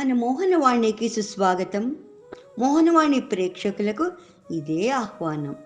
మన మోహనవాణికి సుస్వాగతం. మోహనవాణి ప్రేక్షకులకు ఇదే ఆహ్వానం.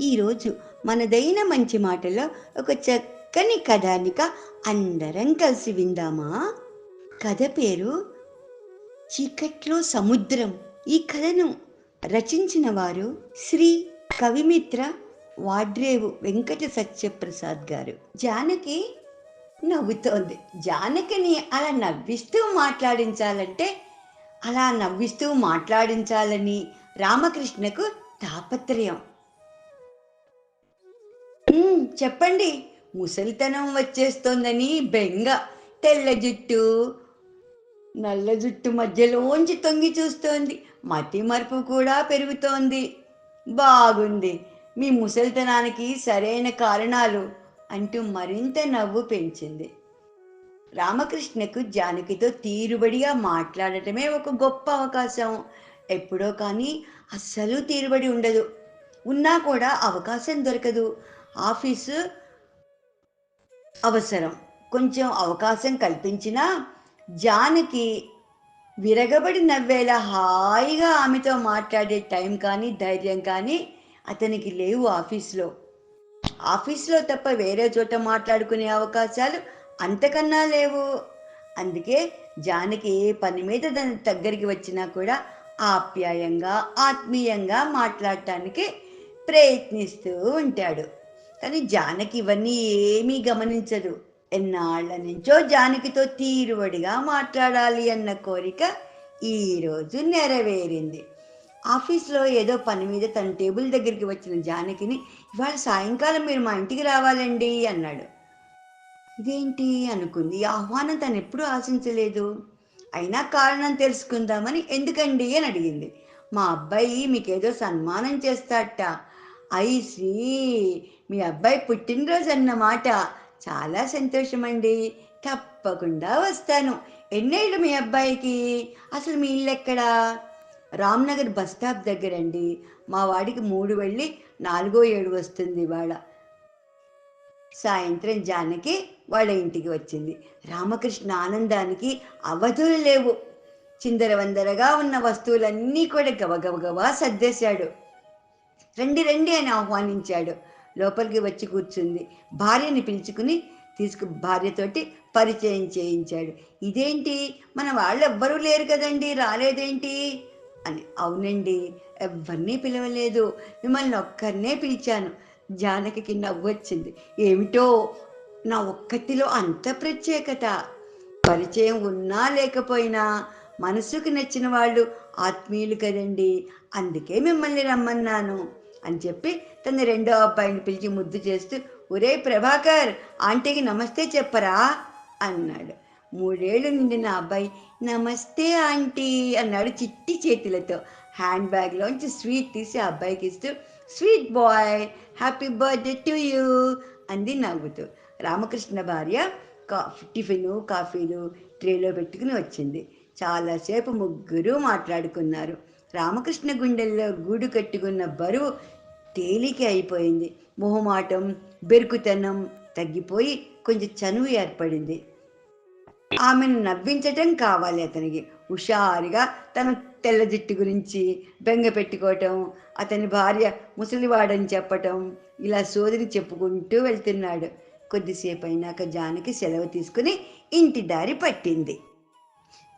ఈరోజు మనదైన మంచి మాటలో ఒక చక్కని కథానిక అందరం కలిసి విందామా? కథ పేరు చీకట్లో సముద్రం. ఈ కథను రచించిన వారు శ్రీ కవిమిత్ర వాడ్రేవు వెంకట సత్యప్రసాద్ గారు. జానకి నవ్వుతోంది. జానకిని అలా నవ్విస్తూ మాట్లాడించాలంటే అలా నవ్విస్తూ మాట్లాడించాలని రామకృష్ణకు తాపత్రయం. చెప్పండి. ముసలితనం వచ్చేస్తోందని బెంగ తెల్ల జుట్టు నల్ల జుట్టు మధ్యలోంచి తొంగి చూస్తోంది. మతి మరుపు కూడా పెరుగుతోంది. బాగుంది. మీ ముసలితనానికి సరైన కారణాలు అంటూ మరింత నవ్వు పెంచింది. రామకృష్ణకు జానకితో తీరుబడిగా మాట్లాడటమే ఒక గొప్ప అవకాశం. ఎప్పుడో కానీ అస్సలు తీరుబడి ఉండదు. ఉన్నా కూడా అవకాశం దొరకదు. ఆఫీసు అవసరం. కొంచెం అవకాశం కల్పించినా జానకి విరగబడి నవ్వేలా హాయిగా ఆమెతో మాట్లాడే టైం కానీ ధైర్యం కానీ అతనికి లేవు ఆఫీస్లో. ఆఫీస్లో తప్ప వేరే చోట మాట్లాడుకునే అవకాశాలు అంతకన్నా లేవు. అందుకే జానకి ఏ పని మీద దాని దగ్గరికి వచ్చినా కూడా ఆప్యాయంగా ఆత్మీయంగా మాట్లాడటానికి ప్రయత్నిస్తూ ఉంటాడు. కానీ జానకి ఇవన్నీ ఏమీ గమనించదు. ఎన్నాళ్ళ నుంచో జానకితో తీరువడిగా మాట్లాడాలి అన్న కోరిక ఈరోజు నెరవేరింది. ఆఫీస్లో ఏదో పని మీద తన టేబుల్ దగ్గరికి వచ్చిన జానకిని ఇవాళ సాయంకాలం మీరు మా ఇంటికి రావాలండి అన్నాడు. ఇదేంటి? అనుకుంది. ఆహ్వానం తను ఎప్పుడూ ఆశించలేదు. అయినా కారణం తెలుసుకుందామని ఎందుకండి? అని అడిగింది. మా అబ్బాయి మీకేదో సన్మానం చేస్తాట. ఐసి మీ అబ్బాయి పుట్టినరోజు అన్నమాట. చాలా సంతోషమండి. తప్పకుండా వస్తాను. ఎన్నేళ్ళు మీ అబ్బాయికి? అసలు మీ ఇల్లు ఎక్కడా రామ్నగర్ బస్ స్టాప్ దగ్గర అండి మా వాడికి మూడు వెళ్ళి నాలుగో ఏడు వస్తుంది ఇవాళ. సాయంత్రం జానకి వాళ్ళ ఇంటికి వచ్చింది. రామకృష్ణ ఆనందానికి అవధులు లేవు. చిందరవందరగా ఉన్న వస్తువులన్నీ కూడా గబగబగబా సర్దేశాడు. రండి రండి అని ఆహ్వానించాడు. లోపలికి వచ్చి కూర్చుంది. భార్యని పిలుచుకుని తీసుకు భార్యతోటి పరిచయం చేయించాడు. ఇదేంటి? మన వాళ్ళు ఎవ్వరూ లేరు కదండి. రాలేదేంటి? అని. అవునండి ఎవరినీ పిలవలేదు. మిమ్మల్ని ఒక్కరినే పిలిచాను. జానకి నవ్వు వచ్చింది. ఏమిటో? నా ఒక్కటిలో అంత ప్రత్యేకత. పరిచయం ఉన్నా లేకపోయినా మనసుకు నచ్చిన వాళ్ళు ఆత్మీయులు కదండి. అందుకే మిమ్మల్ని రమ్మన్నాను అని చెప్పి తన రెండో అబ్బాయిని పిలిచి ముద్దు చేస్తూ ఒరే ప్రభాకర్ ఆంటీకి నమస్తే చెప్పరా అన్నాడు. మూడేళ్ళు నిండిన అబ్బాయి నమస్తే ఆంటీ అన్నాడు చిట్టి చేతులతో. హ్యాండ్ బ్యాగ్లోంచి స్వీట్ తీసి ఆ అబ్బాయికి ఇస్తూ sweet boy happy birthday to you అంది నవ్వుతూ. రామకృష్ణ భార్య కాఫీ టిఫిను కాఫీలు ట్రేలో పెట్టుకుని వచ్చింది. చాలాసేపు ముగ్గురు మాట్లాడుకున్నారు. రామకృష్ణ గుండెల్లో గూడు కట్టుకున్న బరువు తేలిక అయిపోయింది. మొహమాటం బెరుకుతనం తగ్గిపోయి కొంచెం చనువు ఏర్పడింది. ఆమెను నవ్వించటం కావాలి అతనికి. హుషారుగా తన తెల్ల జుట్టు గురించి బెంగ పెట్టుకోవటం అతని భార్య ముసలివాడని చెప్పటం ఇలా సోదరి చెప్పుకుంటూ వెళ్తున్నాడు. కొద్దిసేపు అయినాక జానకి సెలవు తీసుకుని ఇంటి దారి పట్టింది.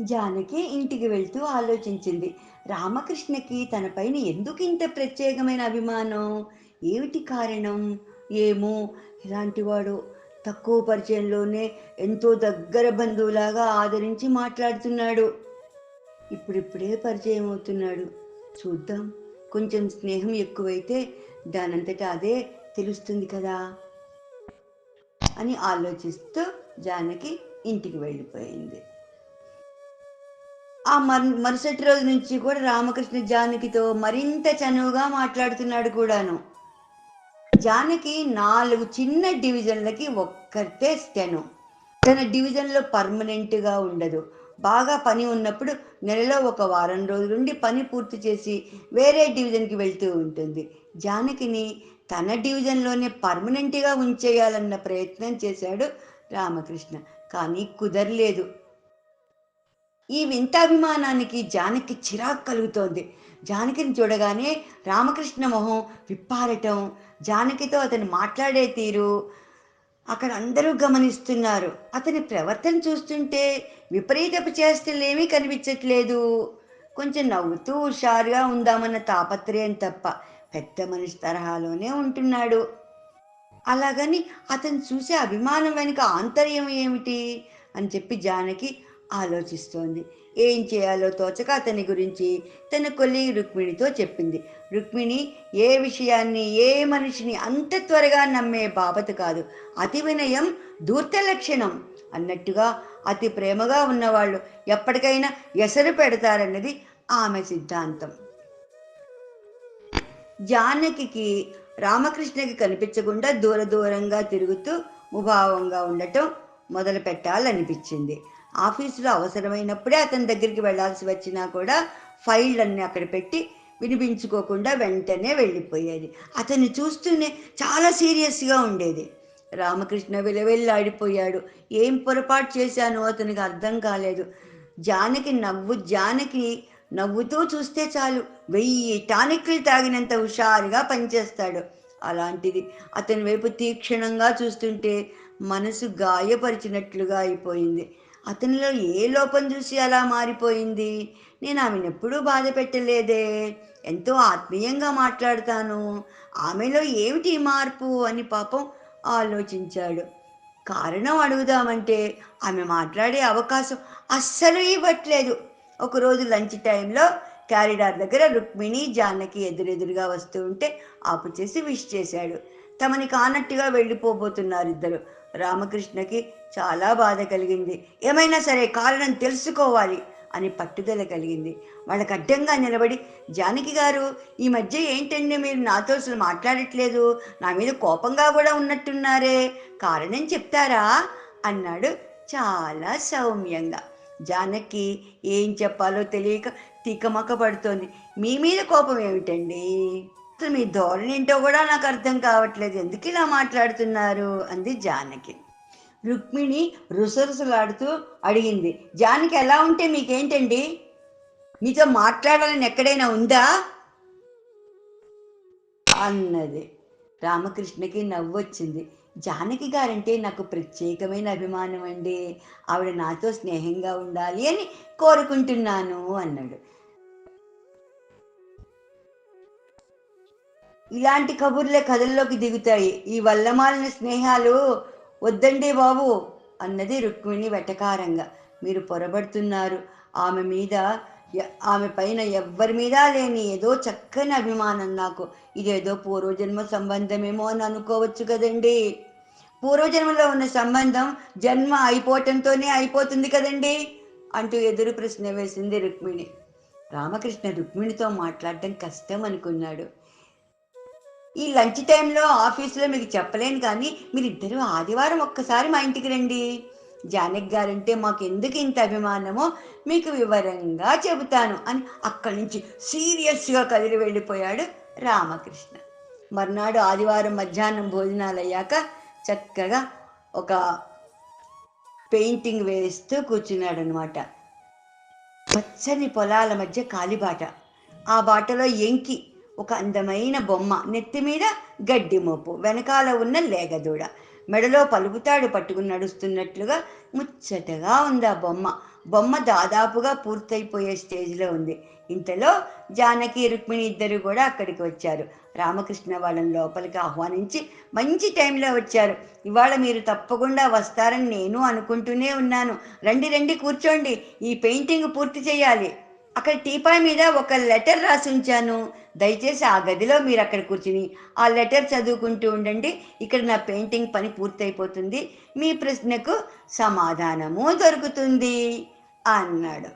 జానకి ఇంటికి వెళ్తూ ఆలోచించింది. రామకృష్ణకి తనపైన ఎందుకు ఇంత ప్రత్యేకమైన అభిమానం? ఏమిటి కారణం? ఏమో? ఇలాంటి వాడు తక్కువ పరిచయంలోనే ఎంతో దగ్గర బంధువులాగా ఆదరించి మాట్లాడుతున్నాడు. ఇప్పుడిప్పుడే పరిచయం అవుతున్నాడు. చూద్దాం కొంచెం స్నేహం ఎక్కువైతే దానంతటా అదే తెలుస్తుంది కదా? అని ఆలోచిస్తూ జానకి ఇంటికి వెళ్ళిపోయింది. ఆ మర్ మరుసటి రోజు నుంచి కూడా రామకృష్ణ జానకితో మరింత చనువుగా మాట్లాడుతున్నాడు కూడాను. జానకి నాలుగు చిన్న డివిజన్లకి ఒక్కరితే స్టెను తన డివిజన్లో పర్మనెంట్గా ఉండదు. బాగా పని ఉన్నప్పుడు నెలలో ఒక వారం రోజులుండి పని పూర్తి చేసి వేరే డివిజన్కి వెళ్తూ ఉంటుంది. జానకిని తన డివిజన్లోనే పర్మనెంట్గా ఉంచేయాలన్న ప్రయత్నం చేశాడు రామకృష్ణ. కానీ కుదరలేదు. ఈ వింత అభిమానానికి జానకి చిరాకు కలుగుతోంది. జానకిని చూడగానే రామకృష్ణ మొహం విప్పారటం జానకితో అతను మాట్లాడే తీరు అక్కడ అందరూ గమనిస్తున్నారు. అతని ప్రవర్తన చూస్తుంటే విపరీతపు చేష్టలేమీ కనిపించట్లేదు. కొంచెం నవ్వుతూ హుషారుగా ఉందామన్న తాపత్రయం తప్ప పెద్ద మనిషి తరహాలోనే ఉంటున్నాడు. అలాగని అతను చూసే అభిమానం వెనుక ఆంతర్యం ఏమిటి? అని చెప్పి జానకి ఆలోచిస్తోంది. ఏం చేయాలో తోచక అతని గురించి తన కొల్లి రుక్మిణితో చెప్పింది. రుక్మిణి ఏ విషయాన్ని ఏ మనిషిని అంత త్వరగా నమ్మే బాపత కాదు. అతి వినయం దూర్త లక్షణం అన్నట్టుగా అతి ప్రేమగా ఉన్నవాళ్ళు ఎప్పటికైనా ఎసరు పెడతారన్నది ఆమె సిద్ధాంతం. జానకి రామకృష్ణకి కనిపించకుండా దూర దూరంగా తిరుగుతూ ముభావంగా ఉండటం మొదలు పెట్టాలనిపించింది ఆఫీసులో అవసరమైనప్పుడే అతని దగ్గరికి వెళ్ళాల్సి వచ్చినా కూడా ఫైళ్ళన్నీ అక్కడ పెట్టి వినిపించుకోకుండా వెంటనే వెళ్ళిపోయేది. అతన్ని చూస్తూనే చాలా సీరియస్గా ఉండేది. రామకృష్ణ విలవెల్లాడిపోయాడు. ఏం పొరపాటు చేశానో అతనికి అర్థం కాలేదు. జానకి నవ్వు జానకి నవ్వుతూ చూస్తే చాలు. వెయ్యి టానిక్లు తాగినంత హుషారుగా పనిచేస్తాడు. అలాంటిది అతని వైపు తీక్షణంగా చూస్తుంటే మనసు గాయపరిచినట్లుగా అయిపోయింది. అతనిలో ఏ లోపం చూసి అలా మారిపోయింది? నేను ఆమెను ఎప్పుడూ బాధ పెట్టలేదే. ఎంతో ఆత్మీయంగా మాట్లాడతాను. ఆమెలో ఏమిటి మార్పు అని పాపం ఆలోచించాడు. కారణం అడుగుదామంటే ఆమె మాట్లాడే అవకాశం అస్సలు ఇవ్వట్లేదు. ఒకరోజు లంచ్ టైంలో క్యారిడార్ దగ్గర రుక్మిణి జానకి ఎదురెదురుగా వస్తూ ఉంటే ఆపు చేసి విష్ చేశాడు. తమని కానట్టుగా వెళ్ళిపోబోతున్నారు ఇద్దరు. రామకృష్ణకి చాలా బాధ కలిగింది. ఏమైనా సరే కారణం తెలుసుకోవాలి అని పట్టుదల కలిగింది. వాళ్ళకి అడ్డంగా నిలబడి జానకి గారు ఈ మధ్య ఏంటండి మీరు నాతో అసలు మాట్లాడట్లేదు? నా మీద కోపంగా కూడా ఉన్నట్టున్నారే. కారణం చెప్తారా? అన్నాడు చాలా సౌమ్యంగా. జానకి ఏం చెప్పాలో తెలియక తికమక పడుతోంది. మీ మీద కోపం ఏమిటండి? అసలు మీ ధోరణి ఏంటో కూడా నాకు అర్థం కావట్లేదు. ఎందుకు ఇలా మాట్లాడుతున్నారు? అంది జానకి. రుక్మిణి రుసరుసలాడుతూ అడిగింది. జానకి ఎలా ఉంటే మీకేంటండి? మీతో మాట్లాడాలని ఎక్కడైనా ఉందా? అన్నది. రామకృష్ణకి నవ్వొచ్చింది. జానకి గారంటే నాకు ప్రత్యేకమైన అభిమానం అండి ఆవిడ నాతో స్నేహంగా ఉండాలి అని కోరుకుంటున్నాను అన్నాడు. ఇలాంటి కబుర్లే కథల్లోకి దిగుతాయి. ఈ వల్లమాలిన స్నేహాలు వద్దండి బాబు అన్నది రుక్మిణి వెటకారంగా. మీరు పొరబడుతున్నారు. ఆమె మీద ఆమె పైన ఎవ్వరి మీద లేని ఏదో చక్కని అభిమానం నాకు. ఇదేదో పూర్వజన్మ సంబంధమేమో అని అనుకోవచ్చు కదండి. పూర్వజన్మలో ఉన్న సంబంధం జన్మ అయిపోవటంతోనే అయిపోతుంది కదండి అంటూ ఎదురు ప్రశ్న వేసింది రుక్మిణి. రామకృష్ణ రుక్మిణితో మాట్లాడటం కష్టం అనుకున్నాడు ఈ లంచ్ టైంలో ఆఫీసులో మీకు చెప్పలేను కానీ మీరిద్దరూ ఆదివారం ఒక్కసారి మా ఇంటికి రండి. జానక్ గారంటే మాకు ఎందుకు ఇంత అభిమానమో మీకు వివరంగా చెబుతాను అని అక్కడి నుంచి సీరియస్గా కదిలి వెళ్ళిపోయాడు రామకృష్ణ. మర్నాడు ఆదివారం మధ్యాహ్నం భోజనాలు అయ్యాక చక్కగా ఒక పెయింటింగ్ వేస్తూ కూర్చున్నాడు అనమాట పచ్చని పొలాల మధ్య కాలిబాట. ఆ బాటలో ఎంకి ఒక అందమైన బొమ్మ. నెత్తి మీద గడ్డి మోపు. వెనకాల ఉన్న లేగదూడ మెడలో పలుకుతాడు పట్టుకుని నడుస్తున్నట్లుగా ముచ్చటగా ఉంది ఆ బొమ్మ. బొమ్మ దాదాపుగా పూర్తయిపోయే స్టేజ్లో ఉంది. ఇంతలో జానకి రుక్మిణి ఇద్దరు కూడా అక్కడికి వచ్చారు. రామకృష్ణ వాళ్ళని లోపలికి ఆహ్వానించి మంచి టైంలో వచ్చారు. ఇవాళ మీరు తప్పకుండా వస్తారని నేను అనుకుంటూనే ఉన్నాను. రండి రండి కూర్చోండి. ఈ పెయింటింగ్ పూర్తి చేయాలి. అక్కడ టీపాయ్ మీద ఒక లెటర్ రాసి ఉంచాను. దయచేసి ఆ గదిలో మీరు అక్కడ కూర్చుని ఆ లెటర్ చదువుకుంటూ ఉండండి. ఇక్కడ నా పెయింటింగ్ పని పూర్తయిపోతుంది. మీ ప్రశ్నకు సమాధానము దొరుకుతుంది అన్నాడు.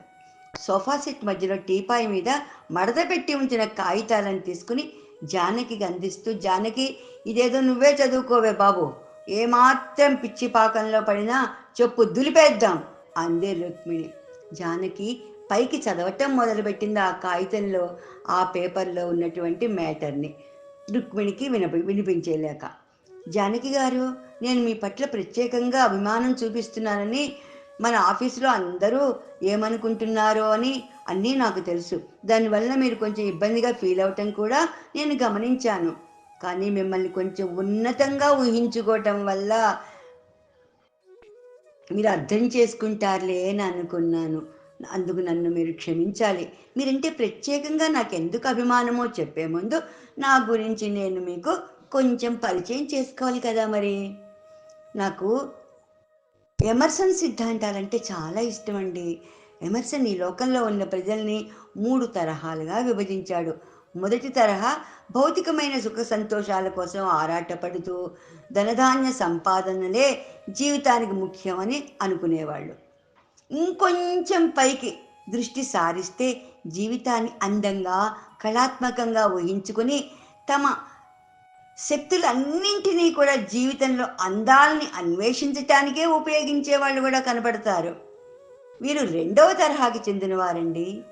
సోఫా సెట్ మధ్యలో టీపాయ్ మీద మడత పెట్టి ఉంచిన కాగితాలను తీసుకుని జానకి అందిస్తూ జానకి ఇదేదో నువ్వే చదువుకోవే బాబు. ఏమాత్రం పిచ్చి పాకంలో పడినా చెప్పు దులిపేద్దాం అంది రుక్మిణి. జానకి పైకి చదవటం మొదలుపెట్టింది ఆ కాగితంలో ఆ పేపర్లో ఉన్నటువంటి మ్యాటర్ని. రుక్మిణికి వినప వినిపించేలేక జానకి గారు నేను మీ పట్ల ప్రత్యేకంగా అభిమానం చూపిస్తున్నానని మన ఆఫీసులో అందరూ ఏమనుకుంటున్నారో అని అన్నీ నాకు తెలుసు. దానివల్ల మీరు కొంచెం ఇబ్బందిగా ఫీల్ అవటం కూడా నేను గమనించాను. కానీ మిమ్మల్ని కొంచెం ఉన్నతంగా ఊహించుకోవటం వల్ల మీరు అర్థం చేసుకుంటారులే అని అనుకున్నాను. అందుకు నన్ను మీరు క్షమించాలి. మీరంటే ప్రత్యేకంగా నాకు ఎందుకు అభిమానమో చెప్పే ముందు నా గురించి నేను మీకు కొంచెం పరిచయం చేసుకోవాలి కదా మరి. నాకు ఎమర్సన్ సిద్ధాంతాలంటే చాలా ఇష్టం అండి ఎమర్సన్ ఈ లోకంలో ఉన్న ప్రజల్ని మూడు తరహాలుగా విభజించాడు. మొదటి తరహా భౌతికమైన సుఖ సంతోషాల కోసం ఆరాటపడుతూ ధనధాన్య సంపాదనలే జీవితానికి ముఖ్యమని అనుకునేవాళ్ళు. ఇంకొంచెం పైకి దృష్టి సారిస్తే జీవితాన్ని అందంగా కళాత్మకంగా ఊహించుకొని తమ శక్తులన్నింటినీ కూడా జీవితంలో అందాలని అన్వేషించటానికే ఉపయోగించే వాళ్ళు కూడా కనపడతారు. వీరు రెండవ తరహాకి చెందినవారండి.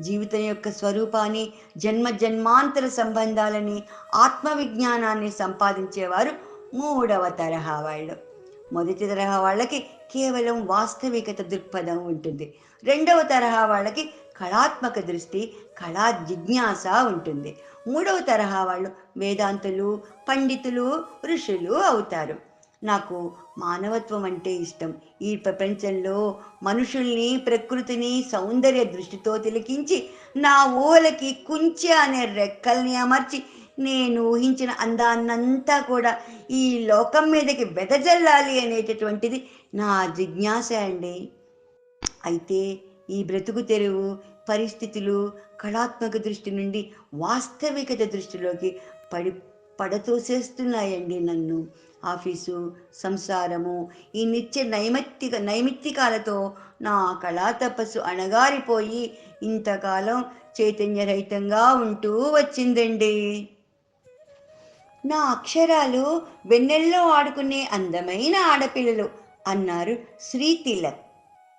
జీవితం యొక్క స్వరూపాన్ని జన్మ జన్మాంతర సంబంధాలని ఆత్మవిజ్ఞానాన్ని సంపాదించేవారు మూడవ తరహా వాళ్ళు. మొదటి తరహా వాళ్ళకి కేవలం వాస్తవికత దృక్పథం ఉంటుంది. రెండవ తరహా వాళ్ళకి కళాత్మక దృష్టి కళా జిజ్ఞాస ఉంటుంది. మూడవ తరహా వాళ్ళు వేదాంతులు పండితులు ఋషులు అవుతారు. నాకు మానవత్వం అంటే ఇష్టం. ఈ ప్రపంచంలో మనుషుల్ని ప్రకృతిని సౌందర్య దృష్టితో తిలకించి నా ఊహలకి కుంచె అనే రెక్కల్ని అమర్చి నేను ఊహించిన అందాన్నంతా కూడా ఈ లోకం మీదకి వెదజల్లాలి అనేటటువంటిది నా జిజ్ఞాస అండి. అయితే ఈ బ్రతుకు తెరువు పరిస్థితులు కళాత్మక దృష్టి నుండి వాస్తవికత దృష్టిలోకి పడి పడతోసేస్తున్నాయండి నన్ను. ఆఫీసు సంసారము ఈ నిత్య నైమిత్తిక నైమిత్తికాలతో నా కళా తపస్సు అణగారిపోయి ఇంతకాలం చైతన్యరహితంగా ఉంటూ వచ్చిందండి. నా అక్షరాలు వెన్నెల్లో ఆడుకునే అందమైన ఆడపిల్లలు అన్నారు శ్రీ తిలక్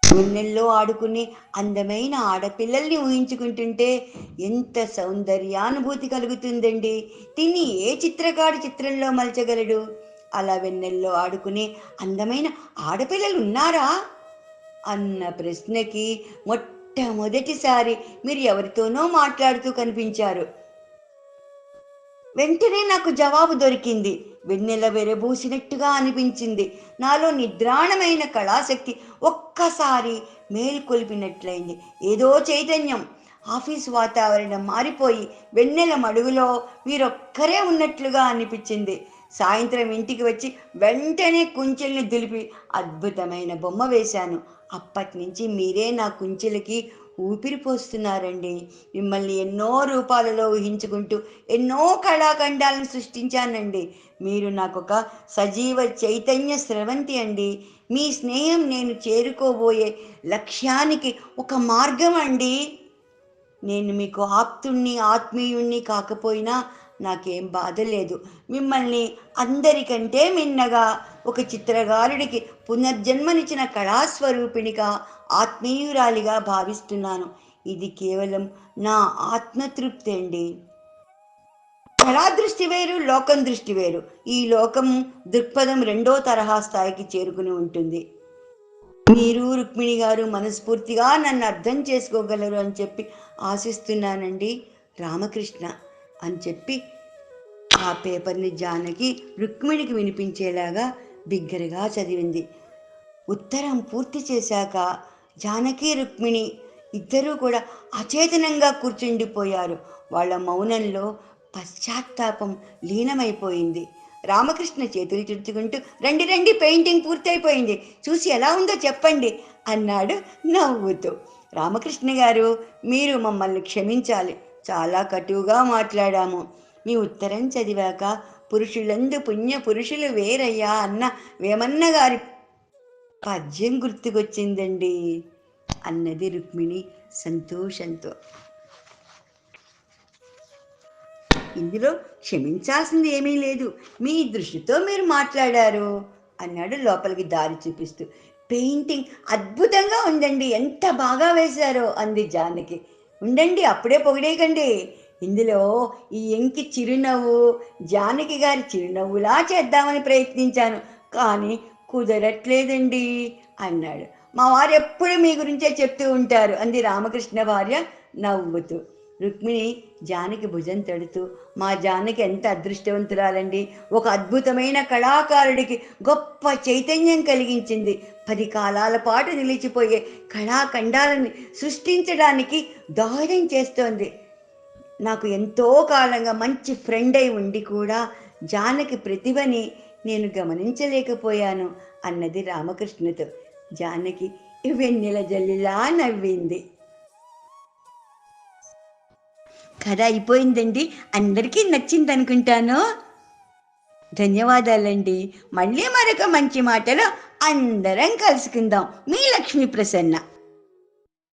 వెన్నెల్లో ఆడుకునే అందమైన ఆడపిల్లల్ని ఊహించుకుంటుంటే ఎంత సౌందర్యానుభూతి కలుగుతుందండి. తిని ఏ చిత్రకారు చిత్రంలో మలచగలడు? అలా వెన్నెల్లో ఆడుకునే అందమైన ఆడపిల్లలు ఉన్నారా అన్న ప్రశ్నకి మొట్టమొదటిసారి మీరు ఎవరితోనో మాట్లాడుతూ కనిపించారు. వెంటనే నాకు జవాబు దొరికింది. వెన్నెల వెరబూసినట్టుగా అనిపించింది. నాలో నిద్రాణమైన కళాశక్తి ఒక్కసారి మేల్కొల్పినట్లయింది. ఏదో చైతన్యం. ఆఫీస్ వాతావరణం మారిపోయి వెన్నెల మడుగులో మీరొక్కరే ఉన్నట్లుగా అనిపించింది. సాయంత్రం ఇంటికి వచ్చి వెంటనే కుంచెల్ని దులిపి అద్భుతమైన బొమ్మ వేశాను. అప్పటి నుంచి మీరే నా కుంచెలకి ఊపిరి పోస్తున్నారండి మిమ్మల్ని ఎన్నో రూపాలలో ఊహించుకుంటూ ఎన్నో కళాఖండాలను సృష్టించానండి. మీరు నాకు ఒక సజీవ చైతన్య స్రవంతి అండి. మీ స్నేహం నేను చేరుకోబోయే లక్ష్యానికి ఒక మార్గం అండి. నేను మీకు ఆప్తుణ్ణి ఆత్మీయుణ్ణి కాకపోయినా నాకేం బాధ లేదు. మిమ్మల్ని అందరికంటే మిన్నగా ఒక చిత్రకారుడికి పునర్జన్మనిచ్చిన కళాస్వరూపిణిగా ఆత్మీయురాలిగా భావిస్తున్నాను. ఇది కేవలం నా ఆత్మతృప్తి అండి. కళాదృష్టి వేరు లోకం దృష్టి వేరు. ఈ లోకం దృక్పథం రెండో తరహా స్థాయికి చేరుకుని ఉంటుంది. మీరు రుక్మిణి గారు మనస్ఫూర్తిగా నన్ను అర్థం చేసుకోగలరు అని చెప్పి ఆశిస్తున్నానండి. రామకృష్ణ అని చెప్పి ఆ పేపర్ని జానకి రుక్మిణికి వినిపించేలాగా బిగ్గరగా చదివింది. ఉత్తరం పూర్తి చేశాక జానకి రుక్మిణి ఇద్దరూ కూడా అచేతనంగా కూర్చుండిపోయారు. వాళ్ళ మౌనంలో పశ్చాత్తాపం లీనమైపోయింది. రామకృష్ణ చేతులు చుట్టుకుంటూ రండి రండి పెయింటింగ్ పూర్తయిపోయింది. చూసి ఎలా ఉందో చెప్పండి అన్నాడు నవ్వుతూ. రామకృష్ణ గారు మీరు మమ్మల్ని క్షమించాలి. చాలా కటువుగా మాట్లాడాము. మీ ఉత్తరం చదివాక పురుషులందు పుణ్య పురుషులు వేరయ్యా అన్న వేమన్న గారి పద్యం గుర్తుకొచ్చిందండి. అన్నది రుక్మిణి సంతోషంతో. ఇందులో క్షమించాల్సింది ఏమీ లేదు. మీ దృష్టితో మీరు మాట్లాడారు అన్నాడు లోపలికి దారి చూపిస్తూ. పెయింటింగ్ అద్భుతంగా ఉందండి. ఎంత బాగా వేశారో అంది జానకి. ఉండండి అప్పుడే పొగిడేయకండి. ఇందులో ఈ ఎంకి చిరునవ్వు జానకి గారి చిరునవ్వులా చేద్దామని ప్రయత్నించాను. కానీ కుదరట్లేదండి అన్నాడు. మా వారు ఎప్పుడు మీ గురించే చెప్తూ ఉంటారు అంది రామకృష్ణ భార్య నవ్వుతూ. రుక్మిణి జానకి భుజం తడుతూ మా జానకి ఎంత అదృష్టవంతురాలండి. ఒక అద్భుతమైన కళాకారుడికి గొప్ప చైతన్యం కలిగించింది. పది కాలాల పాటు నిలిచిపోయే కళాఖండాలను సృష్టించడానికి దోహదం చేస్తోంది. నాకు ఎంతో కాలంగా మంచి ఫ్రెండ్ అయి ఉండి కూడా జానకి ప్రతిభని నేను గమనించలేకపోయాను అన్నది రామకృష్ణతో జానకి వెన్నెల జల్లిలా నవ్వింది. కథ అయిపోయిందండి. అందరికీ నచ్చింది అనుకుంటాను. ధన్యవాదాలండి. మళ్ళీ మరొక మంచి మాటలో అందరం కలుసుకుందాం. మీ లక్ష్మీ ప్రసన్న.